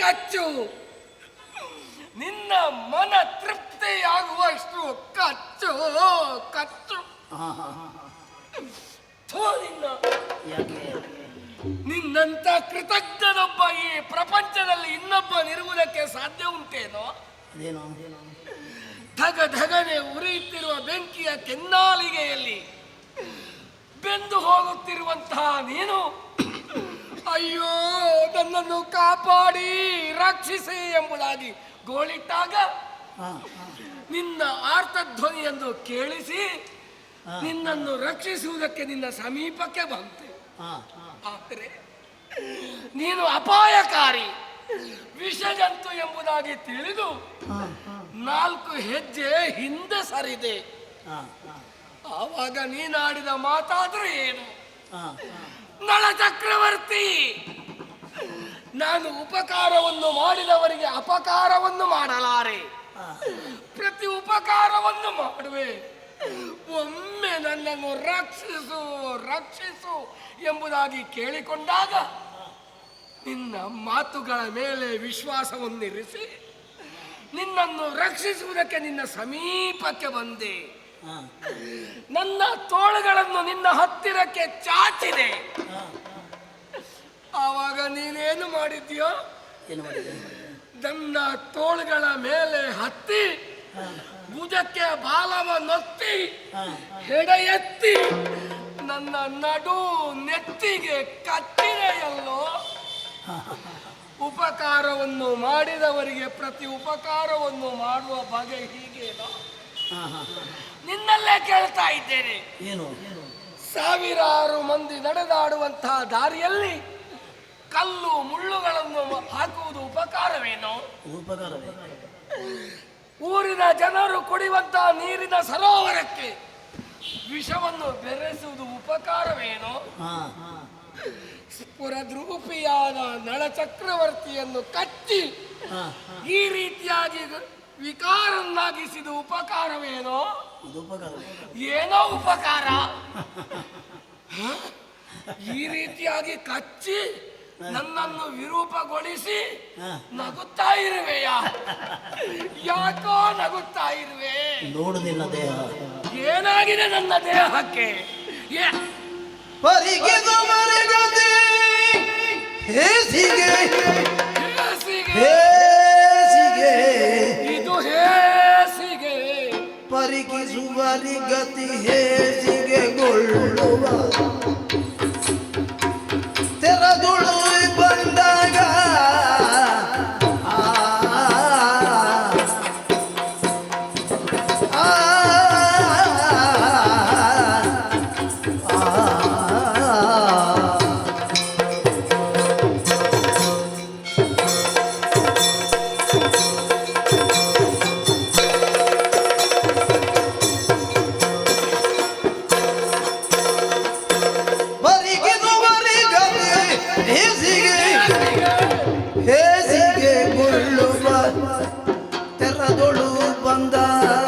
ಕಚ್ಚು. ನಿನ್ನ ಮನ ತೃಪ್ತಿಯಾಗುವಷ್ಟು ಕಚ್ಚು ಕಚ್ಚು. ನಿನ್ನಂತ ಕೃತಜ್ಞನೊಬ್ಬ ಈ ಪ್ರಪಂಚದಲ್ಲಿ ಇನ್ನೊಬ್ಬ ನಿರ್ಮೂಲಕ್ಕೆ ಸಾಧ್ಯ ಉಂಟೇನೋ? ಧಗ ಧಗನೆ ಉರಿಯುತ್ತಿರುವ ಬೆಂಕಿಯ ಕೆನ್ನಾಲಿಗೆಯಲ್ಲಿ ಬೆಂದು ಹೋಗುತ್ತಿರುವಂತಹ ನೀನು ಅಯ್ಯೋ ನನ್ನನ್ನು ಕಾಪಾಡಿ ರಕ್ಷಿಸಿ ಎಂಬುದಾಗಿ ಗೋಳಿಟ್ಟಾಗ ನಿನ್ನ ಆರ್ತಧ್ವನಿಯನ್ನು ಕೇಳಿಸಿ ನಿನ್ನನ್ನು ರಕ್ಷಿಸುವುದಕ್ಕೆ ನಿನ್ನ ಸಮೀಪಕ್ಕೆ ಬಂತೆ ಆದರೆ ನೀನು ಅಪಾಯಕಾರಿ ವಿಷಜಂತು ಎಂಬುದಾಗಿ ತಿಳಿದು ನಾಲ್ಕು ಹೆಜ್ಜೆ ಹಿಂದೆ ಸರಿದೆ. ಆವಾಗ ನೀನಾಡಿದ ಮಾತಾದ್ರೆ ಏನು? ನಳ ಚಕ್ರವರ್ತಿ ನಾನು ಉಪಕಾರವನ್ನು ಮಾಡಿದವರಿಗೆ ಅಪಕಾರವನ್ನು ಮಾಡಲಾರೆ. ಪ್ರತಿ ಉಪಕಾರವನ್ನು ಮಾಡುವೆ. ಒಮ್ಮೆ ನನ್ನನ್ನು ರಕ್ಷಿಸು ರಕ್ಷಿಸು ಎಂಬುದಾಗಿ ಕೇಳಿಕೊಂಡಾಗ ನಿನ್ನ ಮಾತುಗಳ ಮೇಲೆ ವಿಶ್ವಾಸವನ್ನಿರಿಸಿ ನಿನ್ನನ್ನು ರಕ್ಷಿಸುವುದಕ್ಕೆ ನಿನ್ನ ಸಮೀಪಕ್ಕೆ ಬಂದೆ. ನನ್ನ ತೋಳುಗಳನ್ನು ನಿನ್ನ ಹತ್ತಿರಕ್ಕೆ ಚಾಚಿದೆ. ಆವಾಗ ನೀನೇನು ಮಾಡಿದ್ಯೋ? ಏನು ಮಾಡಿದೆ ನನ್ನ ತೋಳುಗಳ ಮೇಲೆ ಹತ್ತಿ ಭುಜಕ್ಕೆ ಬಾಲವನ್ನೊತ್ತಿ ನೊತ್ತಿ ಹೆಡ ಎತ್ತಿ ನನ್ನ ನಡು ನೆತ್ತಿಗೆ ಕಟ್ಟಿದೆಯಲ್ಲೋ? ಉಪಕಾರವನ್ನು ಮಾಡಿದವರಿಗೆ ಪ್ರತಿ ಉಪಕಾರವನ್ನು ಮಾಡುವ ಬಗೆ ಹೀಗೇನೋ? ನಿನ್ನಲ್ಲೇ ಕೇಳ್ತಾ ಇದ್ದೇನೆ. ಏನು? ಸಾವಿರಾರು ಮಂದಿ ನಡೆದಾಡುವಂತಹ ದಾರಿಯಲ್ಲಿ ಕಲ್ಲು ಮುಳ್ಳುಗಳನ್ನು ಹಾಕುವುದು ಉಪಕಾರವೇನು? ಉಪಕಾರವೇ? ಊರಿನ ಜನರು ಕುಡಿಯುವಂತಹ ನೀರಿನ ಸರೋವರಕ್ಕೆ ವಿಷವನ್ನು ಬೆರೆಸುವುದು ಉಪಕಾರವೇನು? ಪುರದ್ರೂಪಿಯಾದ ನಳಚಕ್ರವರ್ತಿಯನ್ನು ಕಚ್ಚಿ ಈ ರೀತಿಯಾಗಿ ವಿಕಾರನ್ನಾಗಿಸಿದ ಉಪಕಾರವೇನೋ? ಇದು ಏನೋ ಉಪಕಾರ. ಈ ರೀತಿಯಾಗಿ ಕಚ್ಚಿ ನನ್ನನ್ನು ವಿರೂಪಗೊಳಿಸಿ ನಗುತ್ತಾ ಇರುವೆಯಾ? ಯಾಕೋ ನಗುತ್ತಾ ಇರುವೆ? ನೋಡು ನಿನ್ನ ದೇಹ. ಏನಾಗಿದೆ ನನ್ನ ದೇಹಕ್ಕೆ? ಏ- ಗತಿ ಹೇಸಿಗೆ ಗೊಳ್ಳುವ. ತೆರದುಳು ತೆರದೊಳು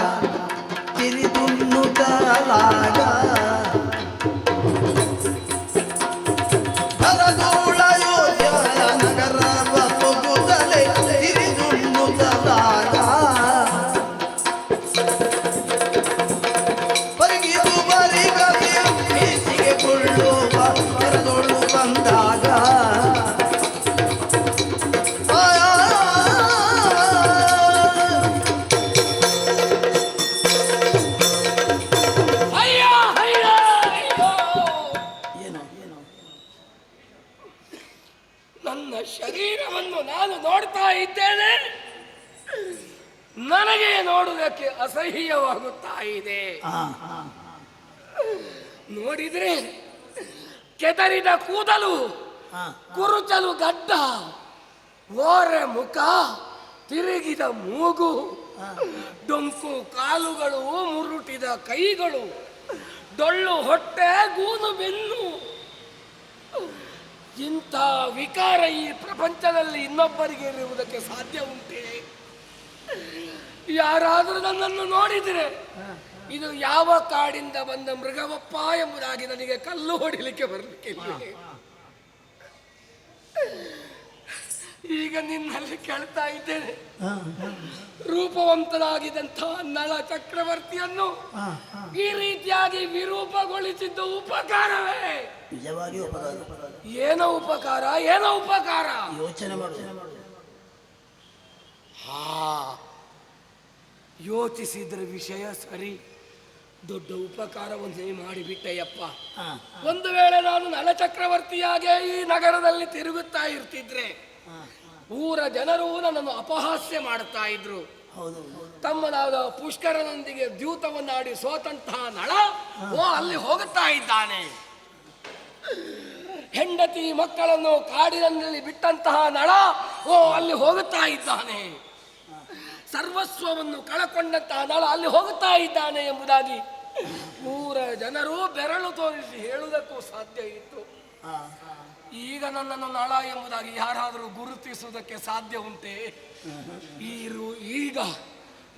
ಅಸಹ್ಯವಾಗುತ್ತಾ ಇದೆ. ನೋಡಿದ್ರೆ ಕೆದರಿದ ಕೂದಲು ಕುರುಚಲು ಗಡ್ಡ ಓರೆ ಮುಖ ತಿರುಗಿದ ಮೂಗು ಡೊಂಕು ಕಾಲುಗಳು ಮುರುಟಿದ ಕೈಗಳು ಡೊಳ್ಳು ಹೊಟ್ಟೆ ಗೂನು ಬೆನ್ನು. ಇಂಥ ವಿಕಾರ ಈ ಪ್ರಪಂಚದಲ್ಲಿ ಇನ್ನೊಬ್ಬರಿಗೆ ಇರುವುದಕ್ಕೆ ಸಾಧ್ಯ ಉಂಟೆ? ಯಾರಾದರೂ ನನ್ನನ್ನು ನೋಡಿದರೆ ಇದು ಯಾವ ಕಾಡಿಂದ ಬಂದ ಮೃಗವಪ್ಪ ಎಂಬುದಾಗಿ ನನಗೆ ಕಲ್ಲು ಹೊಡಿಲಿಕ್ಕೆ ಬರಲಿಕ್ಕೆ ಈಗ ನಿನ್ನಲ್ಲಿ ಕೇಳ್ತಾ ಇದ್ದೇನೆ. ರೂಪವಂತನಾಗಿದ್ದಂಥ ನಳ ಚಕ್ರವರ್ತಿಯನ್ನು ಈ ರೀತಿಯಾಗಿ ವಿರೂಪಗೊಳಿಸಿದ್ದ ಉಪಕಾರವೇ? ನಿಜವಾಗಿ ಉಪಕಾರ. ಏನೋ ಉಪಕಾರ ಏನೋ ಉಪಕಾರ. ಯೋಚನೆ ಮಾಡು. ಹಾ ಯೋಚಿಸಿದ್ರೆ ವಿಷಯ ಸರಿ. ದೊಡ್ಡ ಉಪಕಾರವನ್ನು ಮಾಡಿಬಿಟ್ಟೆಯಪ್ಪ ಒಂದು ವೇಳೆ ನಾನು ನಲಚಕ್ರವರ್ತಿಯಾಗೆ ಈ ನಗರದಲ್ಲಿ ತಿರುಗುತ್ತಾ ಇರ್ತಿದ್ರೆ ಊರ ಜನರು ನನ್ನನ್ನು ಅಪಹಾಸ್ಯ ಮಾಡುತ್ತಾ ಇದ್ರು. ಹೌದು ತಮ್ಮನಾದ ಪುಷ್ಕರನೊಂದಿಗೆ ದ್ಯೂತವನ್ನಾಡಿ ಸೋತಂತಹ ನಳ ಓ ಅಲ್ಲಿ ಹೋಗುತ್ತಾ ಇದ್ದಾನೆ. ಹೆಂಡತಿ ಮಕ್ಕಳನ್ನು ಕಾಡಿನಲ್ಲಿ ಬಿಟ್ಟಂತಹ ನಳ ಓ ಅಲ್ಲಿ ಹೋಗುತ್ತಾ ಇದ್ದಾನೆ. ಸರ್ವಸ್ವವನ್ನು ಕಳಕೊಂಡಂತಹ ನಳ ಅಲ್ಲಿ ಹೋಗುತ್ತಾ ಇದ್ದಾನೆ ಎಂಬುದಾಗಿ ನೂರ ಜನರು ಬೆರಳು ತೋರಿಸಿ ಹೇಳುವುದಕ್ಕೂ ಸಾಧ್ಯ ಇತ್ತು. ಈಗ ನನ್ನನ್ನು ನಳ ಎಂಬುದಾಗಿ ಯಾರಾದರೂ ಗುರುತಿಸುವುದಕ್ಕೆ ಸಾಧ್ಯ ಉಂಟೆ? ಈರು ಈಗ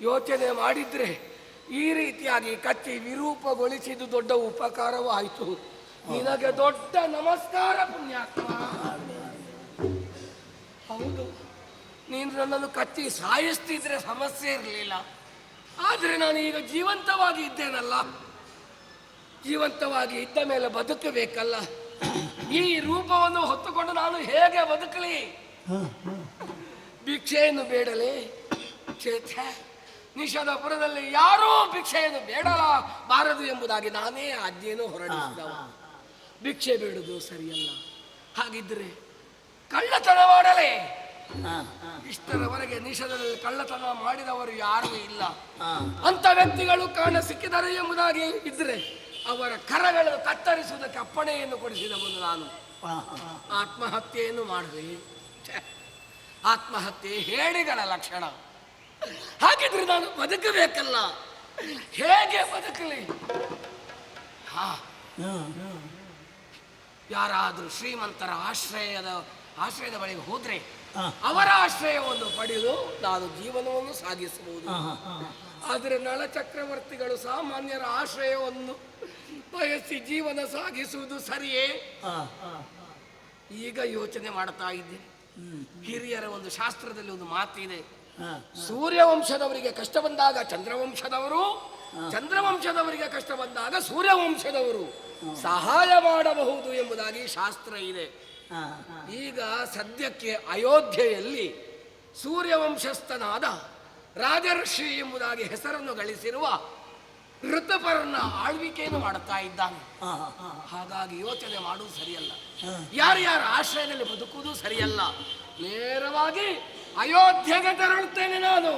ಯೋಚನೆ ಮಾಡಿದ್ರೆ ಈ ರೀತಿಯಾಗಿ ಕಚ್ಚಿ ವಿರೂಪಗೊಳಿಸಿದ್ದು ದೊಡ್ಡ ಉಪಕಾರವೂ ಆಯಿತು ನಿನಗೆ ದೊಡ್ಡ ನಮಸ್ಕಾರ ಪುಣ್ಯಾತ್ಮ. ಹೌದು. ನೀನು ನನ್ನನ್ನು ಕಚ್ಚಿ ಸಾಯಿಸ್ತಿದ್ರೆ ಸಮಸ್ಯೆ ಇರಲಿಲ್ಲ. ಆದರೆ ನಾನು ಈಗ ಜೀವಂತವಾಗಿ ಇದ್ದೇನಲ್ಲ? ಜೀವಂತವಾಗಿ ಇದ್ದ ಮೇಲೆ ಬದುಕಬೇಕಲ್ಲ? ಈ ರೂಪವನ್ನು ಹೊತ್ತುಕೊಂಡು ನಾನು ಹೇಗೆ ಬದುಕಲಿ? ಭಿಕ್ಷೆಯನ್ನು ಬೇಡಲಿ? ಛೇ ನಿಷಧಪುರದಲ್ಲಿ ಯಾರೂ ಭಿಕ್ಷೆಯನ್ನು ಬೇಡಲಾಬಾರದು ಎಂಬುದಾಗಿ ನಾನೇ ಆಜ್ಞೆಯನ್ನು ಹೊರಡಿಸಿದವ. ಭಿಕ್ಷೆ ಬೇಡುದು ಸರಿಯಲ್ಲ. ಹಾಗಿದ್ರೆ ಕಳ್ಳತನ ಮಾಡಲೇ? ಇಷ್ಟರವರೆಗೆ ನಿಷೇಧದಲ್ಲಿ ಕಳ್ಳತನ ಮಾಡಿದವರು ಯಾರೂ ಇಲ್ಲ. ಅಂತ ವ್ಯಕ್ತಿಗಳು ಕಾಣ ಸಿಕ್ಕಿದ್ದಾರೆ ಎಂಬುದಾಗಿ ಇದ್ರೆ ಅವರ ಕರಗಳನ್ನು ಕತ್ತರಿಸುವುದಕ್ಕೆ ಅಪ್ಪಣೆಯನ್ನು ಕೊಡಿಸಿದವನು ನಾನು. ಆತ್ಮಹತ್ಯೆಯನ್ನು ಮಾಡಿದೆ. ಆತ್ಮಹತ್ಯೆ ಹೇಳಿಗಳ ಲಕ್ಷಣ. ಹಾಗಿದ್ರೆ ನಾನು ಬದುಕಬೇಕಲ್ಲ. ಹೇಗೆ ಬದುಕಲಿ? ಹಾ. ಯಾರಾದರೂ ಶ್ರೀಮಂತರ ಆಶ್ರಯದ ಆಶ್ರಯದ ಬಳಿಗೆ ಹೋದ್ರೆ. ಅವರ ಆಶ್ರಯವನ್ನು ಪಡೆದು ನಾನು ಜೀವನವನ್ನು ಸಾಗಿಸಬಹುದು. ಆದರೆ ನಳ ಚಕ್ರವರ್ತಿಗಳು ನಳಚಕ್ರವರ್ತಿಗಳು ಸಾಮಾನ್ಯರ ಆಶ್ರಯವನ್ನು ಬಯಸಿ ಜೀವನ ಸಾಗಿಸುವುದು ಸರಿಯೇ? ಈಗ ಯೋಚನೆ ಮಾಡ್ತಾ ಇದ್ದೀನಿ. ಹಿರಿಯರ ಒಂದು ಶಾಸ್ತ್ರದಲ್ಲಿ ಒಂದು ಮಾತಿದೆ. ಸೂರ್ಯವಂಶದವರಿಗೆ ಕಷ್ಟ ಬಂದಾಗ ಚಂದ್ರವಂಶದವರು ಚಂದ್ರವಂಶದವರಿಗೆ ಕಷ್ಟ ಬಂದಾಗ ಸೂರ್ಯವಂಶದವರು ಸಹಾಯ ಮಾಡಬಹುದು ಎಂಬುದಾಗಿ ಶಾಸ್ತ್ರ ಇದೆ. ಈಗ ಸದ್ಯಕ್ಕೆ ಅಯೋಧ್ಯೆಯಲ್ಲಿ ಸೂರ್ಯವಂಶಸ್ಥನಾದ ರಾಜರ್ಷಿ ಎಂಬುದಾಗಿ ಹೆಸರನ್ನು ಗಳಿಸಿರುವ ಋತುಪರನ್ನ ಆಳ್ವಿಕೆಯನ್ನು ಮಾಡುತ್ತಾ ಇದ್ದಾನೆ. ಹಾಗಾಗಿ ಯೋಚನೆ ಮಾಡುವುದು ಸರಿಯಲ್ಲ. ಯಾರ್ಯಾರ ಆಶ್ರಯದಲ್ಲಿ ಬದುಕುವುದು ಸರಿಯಲ್ಲ. ನೇರವಾಗಿ ಅಯೋಧ್ಯೆಗೆ ತೆರಳುತ್ತೇನೆ ನಾನು.